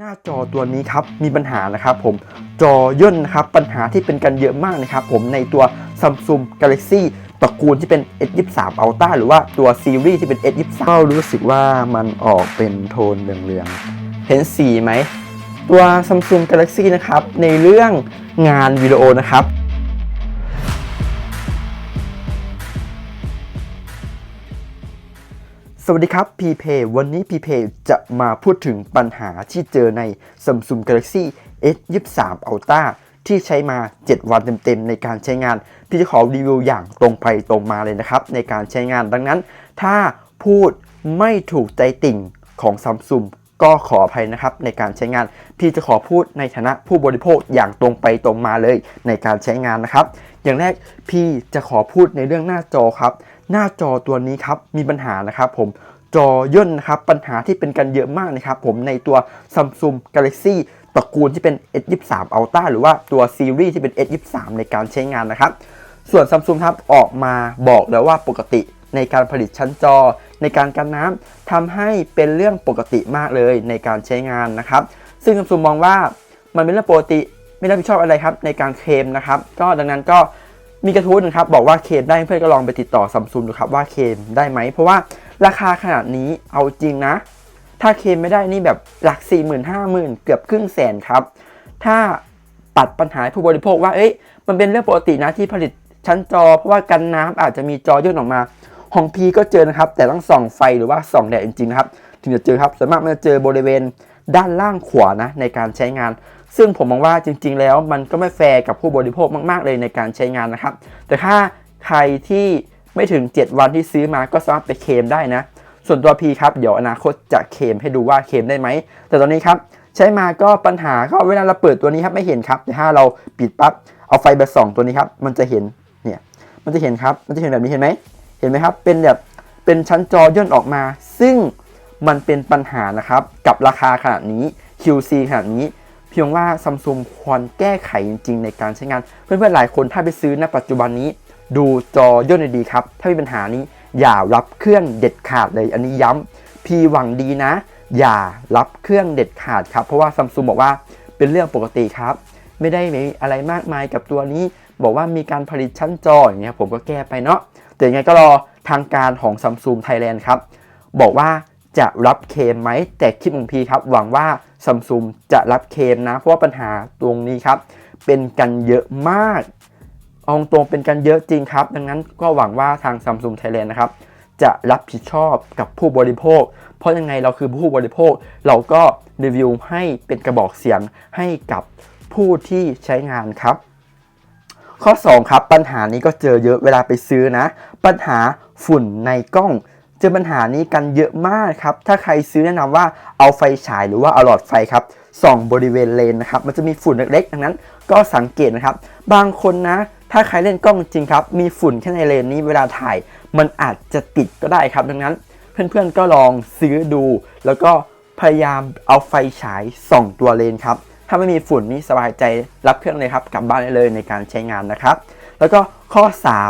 หน้าจอตัวนี้ครับมีปัญหานะครับผมจอย่นนะครับปัญหาที่เป็นกันเยอะมากนะครับผมในตัว Samsung Galaxy ตระกูลที่เป็น S23 Ultra หรือว่าตัวซีรีส์ที่เป็น S23 ก็รู้สึกว่ามันออกเป็นโทนเหลืองๆ เห็นสีไหม ตัว Samsung Galaxy นะครับในเรื่องงานวิดีโอนะครับ สวัสดีครับ p p a y วันนี้ p p a y จะมาพูดถึงปัญหาที่เจอใน Samsung Galaxy S23 Ultra ที่ใช้มา 7 วันเต็มๆ ในการใช้งาน พี่จะขอรีวิวอย่างตรงไปตรงมาเลยนะครับ ในการใช้งานดังนั้น ถ้าพูดไม่ถูกใจติ่งของ Samsung ก็ขออภัยนะครับในการใช้งาน พี่จะขอพูดในฐานะผู้บริโภคอย่างตรงไปตรงมาเลยในการใช้งานนะครับ อย่างแรกพี่จะขอพูดในเรื่องหน้าจอครับ หน้าจอตัวนี้ครับมีปัญหานะครับผมจอย่นนะครับปัญหาที่เป็นกันเยอะมากนะครับผมในตัว Samsung Galaxy ตระกูลที่เป็น S23 Ultra หรือว่าตัวซีรีส์ที่เป็น S23 ในการใช้งานนะครับ ส่วน Samsung ครับออกมาบอกแล้วว่าปกติในการผลิตชั้นจอ ในการกันน้ำทำให้เป็นเรื่องปกติมากเลยในการใช้งานนะครับ ซึ่ง Samsung มองว่ามันเป็นเรื่องปกติไม่รับผิดชอบอะไรครับในการเคลมนะครับ ก็ดังนั้นก็ มีกระทู้นะครับบอกว่าเคลมได้เพื่อนก็ลองไปติดต่อ Samsung ดูครับว่าเคลมได้ไหม เพราะว่าราคาขนาดนี้เอาจริงนะ ถ้าเคลมไม่ได้นี่แบบหลัก 4 5 0,000 เกือบครึ่งแสนครับ ถ้าปัดปัญหาผู้บริโภคว่าเอ้ยมันเป็นเรื่องปกตินะที่ผลิตชั้นจอ เพราะว่ากันน้ำอาจจะมีจอยื่นออกมาของพีก็เจอนะครับ แต่ต้องส่องไฟหรือว่าส่องแดดจริงๆนะครับ ถึงจะเจอครับส่วนมากมันจะเจอบริเวณด้านล่างขวานะในการใช้งาน ซึ่งผมมองว่าจริง ๆ แล้วมันก็ไม่แฟร์กับผู้บริโภคมาก ๆ เลยในการใช้งานนะครับ แต่ถ้าใครที่ไม่ถึง 7 วันที่ซื้อมาก็สามารถไปเคมได้นะ ส่วนตัว P ครับ เดี๋ยวอนาคตจะเคมให้ดูว่าเคมได้ไหม แต่ตอนนี้ครับ ใช้มาก็ปัญหาก็เวลาเราเปิดตัวนี้ครับไม่เห็นครับ แต่ถ้าเราปิดปั๊บเอาไฟไปส่องตัวนี้ครับ มันจะเห็นเนี่ยมันจะเห็นครับ มันจะเห็นแบบนี้เห็นไหมเห็นไหมครับ เป็นแบบเป็นชั้นจอย่นออกมา ซึ่งมันเป็นปัญหานะครับกับราคาขนาดนี้ QC ขนาดนี้ พียงว่า Samsung ควรแก้ไขจริง ๆ ในการใช้งาน เพื่อนๆหลายคนถ้าไปซื้อณปัจจุบันนี้ ดูจอย่นดีครับ ถ้ามีปัญหานี้อย่ารับเครื่องเด็ดขาดเลย อันนี้ย้ำพีหวังดีนะ อย่ารับเครื่องเด็ดขาดครับเพราะว่าซัมซุงบอกว่าเป็นเรื่องปกติครับ ไม่ได้มีอะไรมากมายกับตัวนี้ บอกว่ามีการผลิตชั้นจออย่างเงี้ยผมก็แก้ไปเนาะแต่ยังไงก็รอทางการของซัมซุงไทยแลนด์ครับบอกว่า จะรับเคมไหม แต่คลิปของพีครับ หวังว่าซัมซุงจะรับเคมนะ เพราะว่าปัญหาตรงนี้ครับ เป็นกันเยอะมากเอาตรงเป็นกันเยอะจริงครับ ดังนั้นก็หวังว่าทาง Samsung Thailand นะครับ จะรับผิดชอบกับผู้บริโภค เพราะยังไงเราคือผู้บริโภค เราก็รีวิวให้เป็นกระบอกเสียงให้กับผู้ที่ใช้งานครับ ข้อ 2 ครับ ปัญหานี้ก็เจอเยอะเวลาไปซื้อนะ ปัญหาฝุ่นในกล้อง จอปัญหานี้กันเยอะมากครับ ถ้าใครซื้อแนะนำว่าเอาไฟฉายหรือว่าเอาหลอดไฟครับส่องบริเวณเลนนะครับ มันจะมีฝุ่นเล็กๆดังนั้น ก็สังเกตนะครับ บางคนนะ ถ้าใครเล่นกล้องจริงครับ มีฝุ่นแค่ในเลนนี้เวลาถ่าย มันอาจจะติดก็ได้ครับ ดังนั้น เพื่อนๆก็ลองซื้อดู แล้วก็พยายามเอาไฟฉายส่องตัวเลนครับ ถ้าไม่มีฝุ่นนี่สบายใจรับเครื่องเลยครับกลับบ้านได้เลยในการใช้งานนะครับ แล้วก็ข้อ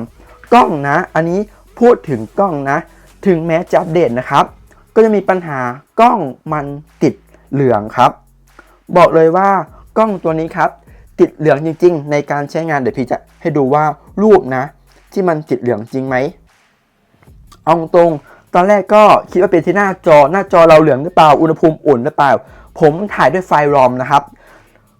3 กล้องนะ อันนี้พูดถึงกล้องนะ ถึงแม้จะอัปเดตนะครับ ก็จะมีปัญหากล้องมันติดเหลืองครับ บอกเลยว่ากล้องตัวนี้ครับ ติดเหลืองจริง ๆ ในการใช้งานเดี๋ยวพี่จะให้ดูว่ารูปนะ ที่มันติดเหลืองจริงไหมเอาตรงตอนแรกก็คิดว่าเป็นที่หน้าจอหน้าจอเราเหลืองหรือเปล่าอุณหภูมิอุ่นหรือเปล่า ผมถ่ายด้วยไฟรอมนะครับ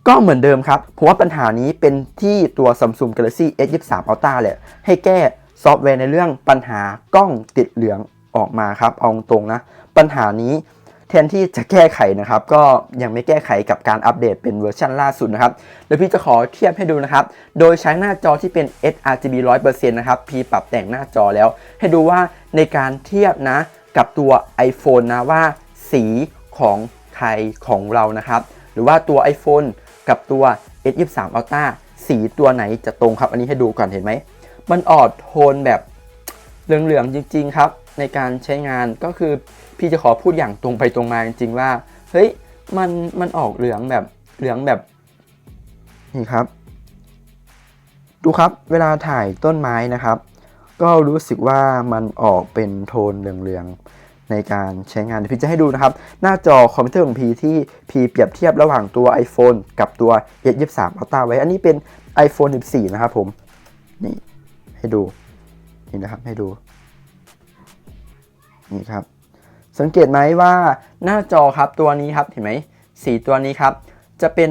ก็เหมือนเดิมครับผมว่าปัญหานี้เป็นที่ตัว Samsung Galaxy S23 Ultra แหละให้แก้ ซอฟต์แวร์ในเรื่องปัญหากล้องติดเหลืองออกมาครับ เอาตรงนะ ปัญหานี้แทนที่จะแก้ไขนะครับ ก็ยังไม่แก้ไขกับการอัปเดตเป็นเวอร์ชันล่าสุดนะครับเดี๋ยวพี่จะขอเทียบให้ดูนะครับ โดยใช้หน้าจอที่เป็น sRGB 100%นะครับ พี่ปรับแต่งหน้าจอแล้ว ให้ดูว่าในการเทียบนะกับตัว iPhone นะว่าสีของใครของเรานะครับ หรือว่าตัว iPhone กับตัว S23 Ultra สีตัวไหนจะตรงครับ อันนี้ให้ดูก่อนเห็นไหม มันออดโทนแบบเหลืองๆจริง ๆ ครับ ในการใช้งานก็คือพี่จะขอพูดอย่างตรงไปตรงมาจริง ๆ ว่าเฮ้ยมันมันออกเหลืองแบบเหลืองแบบนี่ครับ ดูครับเวลาถ่ายต้นไม้นะครับ ก็รู้สึกว่ามันออกเป็นโทนเหลืองๆในการใช้งานเดี๋ยวพี่จะให้ดูนะครับ หน้าจอคอมพิวเตอร์ของพีที่พีเปรียบเทียบระหว่างตัว iPhone กับตัว S23 Ultra ไว้ อันนี้เป็น iPhone 14 นะครับผมนี่ ให้ดูนี่นะครับให้ดูนี่ครับ สังเกตไหมว่าหน้าจอครับตัวนี้ครับเห็นไหมสีตัวนี้ครับ จะเป็น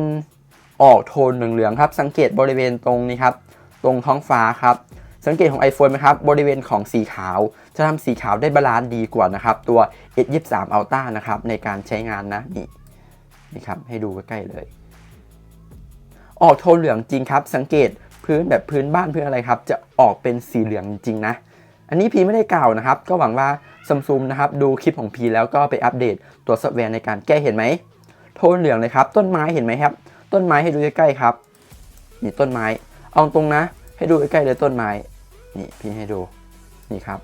ออกโทนเหลืองๆครับ สังเกตบริเวณตรงนี้ครับ ตรงท้องฟ้าครับ สังเกตของ iPhone ไหมครับ บริเวณของสีขาว จะทำสีขาวได้บาลานซ์ดีกว่านะครับ ตัว S23 Ultra นะครับ ในการใช้งานนะนี่นี่ครับ ให้ดูใกล้ๆเลย ออกโทนเหลืองจริงครับ สังเกต พื้นแบบพื้นบ้านพื้นอะไรครับ จะออกเป็นสีเหลืองจริงนะ อันนี้พีไม่ได้กล่าวนะครับ ก็หวังว่าซัมซุงนะครับดูคลิปของพีแล้วก็ไปอัปเดตตัวซอฟต์แวร์ในการแก้เห็นไหมโทนเหลืองเลยครับ ต้นไม้เห็นไหมครับ ต้นไม้ให้ดูใกล้ๆครับ นี่ต้นไม้ เอาตรงนะ ให้ดูใกล้ๆเลยต้นไม้ นี่พี่ให้ดู นี่ครับ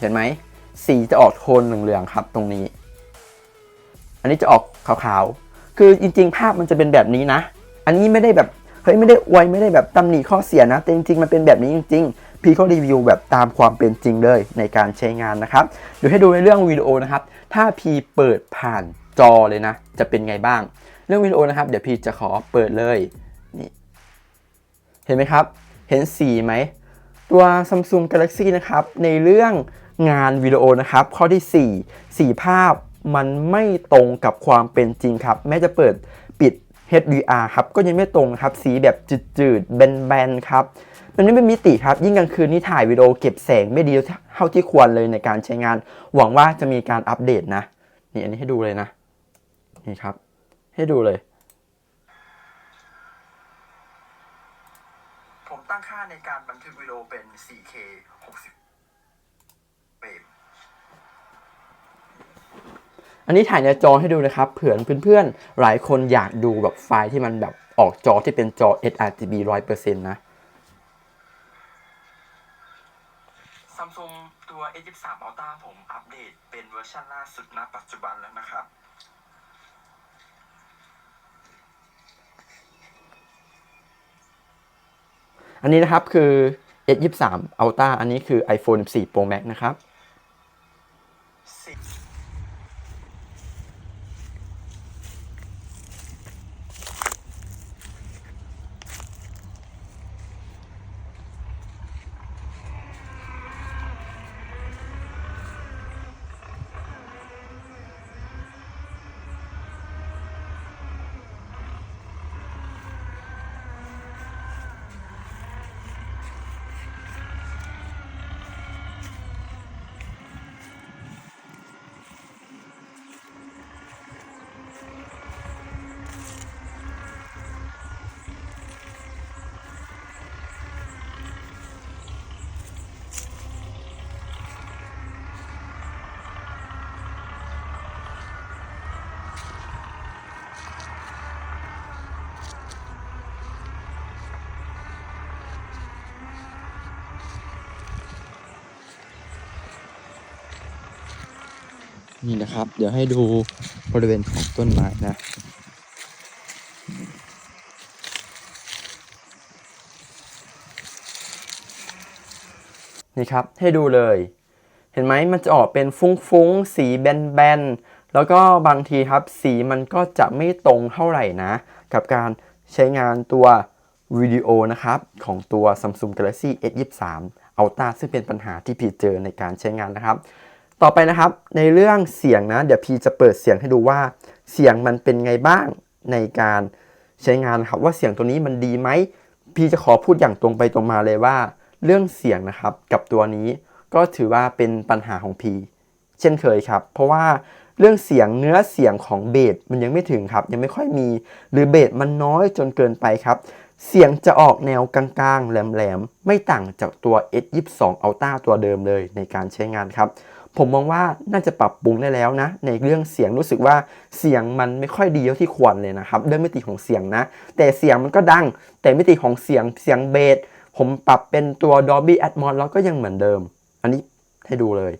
เห็นไหม สีจะออกโทนเหลืองๆครับ ตรงนี้ อันนี้จะออกขาวๆ คือจริงๆ ภาพมันจะเป็นแบบนี้นะ อันนี้ไม่ได้แบบเฮ้ยไม่ได้อวยไม่ได้แบบตำหนิข้อเสียนะแต่จริงๆมันเป็นแบบนี้จริง ๆ พี่เขารีวิวแบบตามความเป็นจริงเลยในการใช้งานนะครับเดี๋ยวให้ดูในเรื่องวิดีโอนะครับ ถ้าพี่เปิดผ่านจอเลยนะ จะเป็นไงบ้าง เรื่องวิดีโอนะครับ เดี๋ยวพี่จะขอเปิดเลยนี่เห็นไหมครับ เห็นสีไหมตัว Samsung Galaxy นะครับ ในเรื่องงานวิดีโอนะครับ ข้อที่ 4 สีภาพมันไม่ตรงกับความเป็นจริงครับ แม้จะเปิด HDR ครับก็ยังไม่ตรงครับสีแบบจืดๆแบนๆครับมันไม่เป็นมิติครับ ยิ่งกลางคืนนี่ถ่ายวิดีโอเก็บแสงไม่ดีเท่าที่ควรเลยในการใช้งาน หวังว่าจะมีการอัปเดตนะนี่อันนี้ให้ดูเลยนะ นี่ครับ ให้ดูเลยผมตั้งค่าในการบันทึกวิดีโอเป็น 4K 60เฟรม อันนี้ถ่ายในจอให้ดูนะครับ เผื่อเพื่อนๆ หลายคนอยากดูแบบไฟล์ที่มันแบบออกจอที่เป็นจอ sRGB 100%นะ Samsung ตัว S23 Ultra ผมอัปเดตเป็นเวอร์ชันล่าสุดณปัจจุบันแล้วนะครับอันนี้นะครับคือ S23 Ultra อันนี้คือ iPhone 14 Pro Max นะครับ นี่นะครับ เดี๋ยวให้ดูบริเวณของต้นไม้นะนี่ครับให้ดูเลย เห็นไหมมันจะออกเป็นฟุ้งๆ สีแบนๆ แล้วก็บางทีครับสีมันก็จะไม่ตรงเท่าไหร่นะ กับการใช้งานตัววิดีโอนะครับ ของตัว Samsung Galaxy S23 Ultra ซึ่งเป็นปัญหาที่พี่เจอในการใช้งานนะครับ ต่อไปนะครับในเรื่องเสียงนะ เดี๋ยวพีจะเปิดเสียงให้ดูว่า เสียงมันเป็นไงบ้างในการใช้งานนะครับ ว่าเสียงตัวนี้มันดีไหมพีจะขอพูดอย่างตรงไปตรงมาเลยว่า เรื่องเสียงนะครับกับตัวนี้ก็ถือว่าเป็นปัญหาของพีเช่นเคยครับ เพราะว่าเรื่องเสียงเนื้อเสียงของเบสมันยังไม่ถึงครับ ยังไม่ค่อยมีหรือเบสมันน้อยจนเกินไปครับ เสียงจะออกแนวกลางๆแหลมๆไม่ต่างจากตัว S22 Ultra ตัวเดิมเลยในการใช้งานครับ ผมมองว่าน่าจะปรับปรุงได้แล้วนะ ในเรื่องเสียงรู้สึกว่าเสียงมันไม่ค่อยดีเท่าที่ควรเลยนะครับด้วยมิติของเสียงนะ แต่เสียงมันก็ดัง แต่มิติของเสียงเสียงเบสผมปรับเป็นตัว Dolby Atmos แล้วก็ยังเหมือนเดิม อันนี้ให้ดูเลย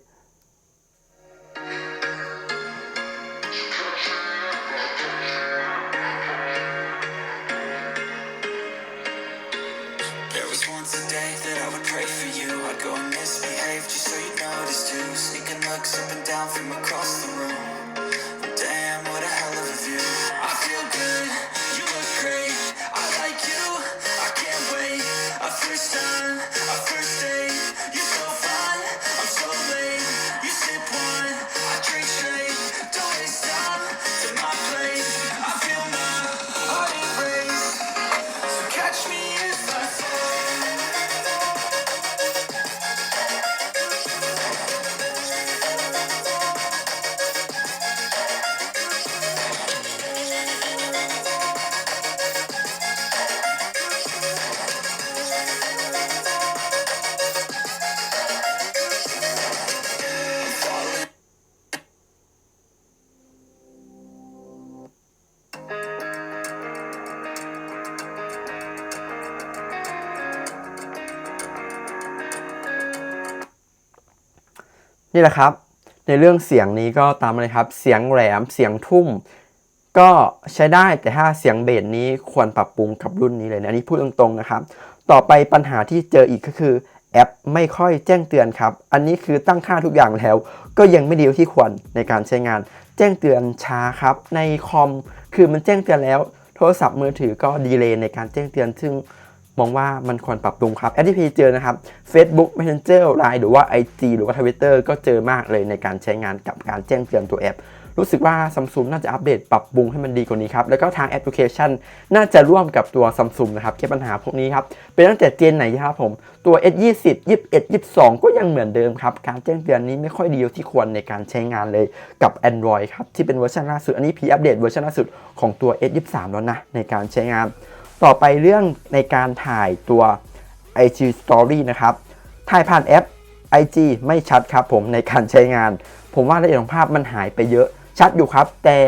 นี่แหละครับ ในเรื่องเสียงนี้ก็ตามมาเลยครับ เสียงแหลมเสียงทุ่ม ก็ใช้ได้แต่ถ้าเสียงเบสนี้ควรปรับปรุงกับรุ่นนี้เลยนะอันนี้พูดตรงๆนะครับ ต่อไปปัญหาที่เจออีกก็คือแอปไม่ค่อยแจ้งเตือนครับ อันนี้คือตั้งค่าทุกอย่างแล้ว ก็ยังไม่ดีที่ควรในการใช้งาน แจ้งเตือนช้าครับ ในคอมคือมันแจ้งเตือนแล้ว โทรศัพท์มือถือก็ดีเลย์ในการแจ้งเตือนซึ่ง มองว่ามันควรปรับปรุงครับแอปที่พีเจอนะครับ Facebook Messenger Line หรือว่า IG หรือว่า Twitter ก็เจอมากเลยในการใช้งานกับการแจ้งเตือนตัวแอป รู้สึกว่า Samsung น่าจะอัปเดตปรับปรุงให้มันดีกว่านี้ครับ แล้วก็ทางแอปพลิเคชัน น่าจะร่วมกับตัว Samsung นะครับแก้ปัญหาพวกนี้ครับ เป็นตั้งแต่เจนไหนครับผม ตัว S20 21 22 ก็ยังเหมือนเดิมครับ การแจ้งเตือนนี้ไม่ค่อยดีที่ควรในการใช้งานเลยกับ Android ครับที่เป็นเวอร์ชันล่าสุดอันนี้พีอัปเดตเวอร์ชันล่าสุดของตัว S23 แล้วนะในการใช้งาน ต่อไปเรื่องในการถ่ายตัว IG Story นะครับ ถ่ายผ่านแอป IG ไม่ชัดครับผมในการใช้งาน ผมว่าละเอียดของภาพมันหายไปเยอะ ชัดอยู่ครับ แต่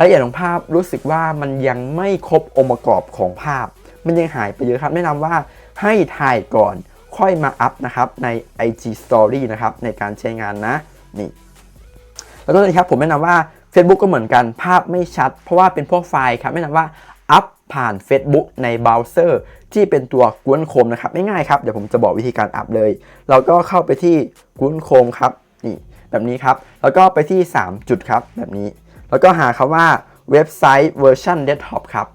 ละเอียดของภาพรู้สึกว่ามันยังไม่ครบองค์ประกอบของภาพ มันยังหายไปเยอะครับ แนะนำว่าให้ถ่ายก่อนค่อยมาอัพนะครับใน IG Story นะครับในการใช้งานนะนี่แล้วก็เลยครับผมแนะนำว่า Facebook ก็เหมือนกันภาพไม่ชัด เพราะว่าเป็นพวกไฟล์ครับแนะนำว่าอัพ ผ่าน Facebook ในเบราว์เซอร์ที่เป็นตัว Google Chrome นะครับง่ายๆครับเดี๋ยวผมจะบอกวิธีการอัพเลย เราก็เข้าไปที่ Google Chrome ครับนี่แบบนี้ครับแล้วก็ไปที่ 3 จุดครับแบบนี้ แล้วก็หาคำว่าเว็บไซต์เวอร์ชันเดสก์ท็อปครับ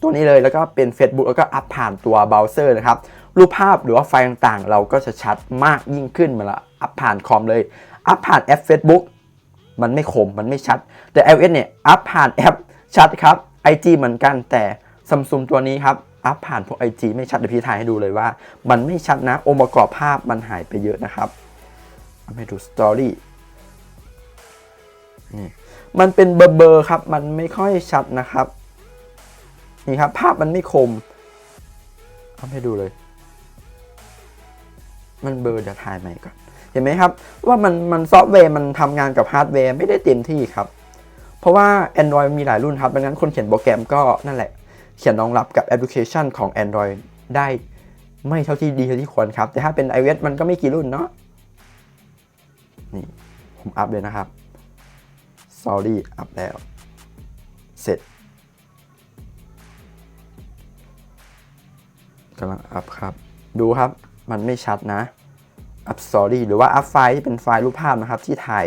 ตัวนี้เลยแล้วก็เป็น Facebook แล้วก็อัพผ่านตัวเบราว์เซอร์นะครับรูปภาพหรือว่าไฟล์ต่างๆ เราก็จะชัดมากยิ่งขึ้นมาละอัพผ่านคอมเลยอัพผ่านแอป Facebook มันไม่คมมันไม่ชัด แต่ iOS เนี่ยอัพผ่านแอปชัดครับ IG เหมือนกันแต่ Samsung ตัวนี้ครับ อัพผ่านพวก IG ไม่ชัดเดี๋ยวพี่ถ่ายให้ดูเลยว่า มันไม่ชัดนะ องค์ประกอบภาพมันหายไปเยอะนะครับเอาให้ดู Story นี่มันเป็นเบอร์เบอร์ครับ มันไม่ค่อยชัดนะครับ นี่ครับ ภาพมันไม่คมเอาให้ดูเลย มันเบอร์เดี๋ยวถ่ายใหม่ก่อน เห็นไหมครับ ว่ามันมันซอฟต์แวร์มันทำงานกับฮาร์ดแวร์ไม่ได้เต็มที่ครับ เพราะว่า Android มีหลายรุ่นครับดังนั้นคนเขียนโปรแกรมก็นั่นแหละ เขียนรองรับกับแอปพลิเคชันของ Android ได้ไม่เท่าที่ดีเท่าที่ควรครับ แต่ถ้าเป็น iOS มันก็ไม่กี่รุ่นเนาะนี่ผมอัพเลยนะครับ Sorry อัพแล้ว เสร็จกำลังอัพครับ ดูครับมันไม่ชัดนะ อัพสตอรี่หรือว่าอัพไฟล์ที่เป็นไฟล์รูปภาพนะครับที่ถ่าย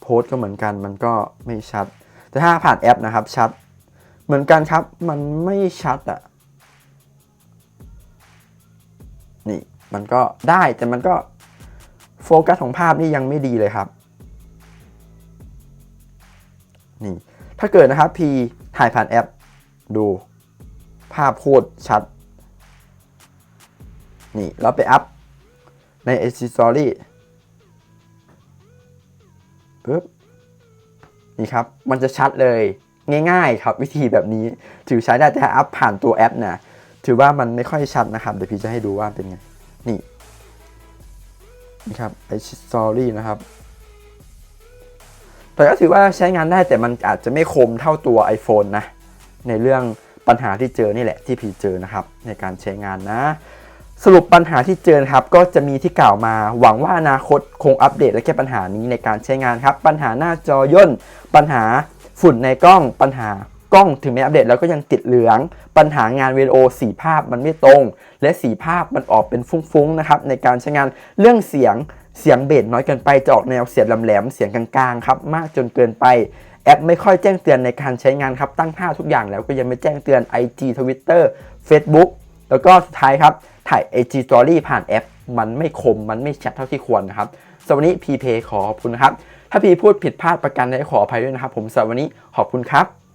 โพสก็เหมือนกันมันก็ไม่ชัด แต่ถ้าผ่านแอปนะครับชัด เหมือนกันครับ มันไม่ชัดอะ่ะนี่มันก็ได้แต่มันก็โฟกัสของภาพนี่ยังไม่ดีเลยครับ นี่ ถ้าเกิดนะครับพีถ่ายผ่านแอป ดูภาพโคตรชัด นี่เราไปอัพ ใน IG Story ปึ๊บ นี่ครับ มันจะชัดเลย ง่ายๆ ครับ วิธีแบบนี้ถือใช้ได้แต่อัพผ่านตัวแอปนะถือว่ามันไม่ค่อยชัดนะครับเดี๋ยวพี่จะให้ดูว่าเป็นไงนี่นี่ครับ IG Story นะครับแต่ก็ถือว่าใช้งานได้แต่มันอาจจะไม่คมเท่าตัว iPhone นะ ในเรื่องปัญหาที่เจอนี่แหละที่พี่เจอนะครับ ในการใช้งานนะ สรุปปัญหาที่เจอครับ ก็จะมีที่กล่าวมาหวังว่าอนาคตคงอัปเดตและแก้ปัญหานี้ในการใช้งานครับ ปัญหาหน้าจอย่นปัญหา ฝุ่นในกล้องปัญหากล้องถึงแม้อัปเดตแล้วก็ยังติดเหลือง ปัญหางานวิดีโอสีภาพมันไม่ตรง และสีภาพมันออกเป็นฟุ้งๆนะครับในการใช้งานเรื่องเสียงเสียงเบสน้อยเกินไปจะออกแนวเสียงแหลมๆเสียงกลางๆครับมากจนเกินไปแอปไม่ค่อยแจ้งเตือนในการใช้งานครับตั้งค่าทุกอย่างแล้วก็ยังไม่แจ้งเตือน IG Twitter Facebook แล้วก็สุดท้ายครับถ่าย IG Story ผ่านแอป มันไม่คมมันไม่ชัดเท่าที่ควรนะครับสำหรับวันนี้พีเพขอขอบคุณนะครับ ถ้าพีพูดผิดพลาดประกันใดขออภัยด้วยนะครับ ผมสำหรับวันนี้ขอบคุณครับ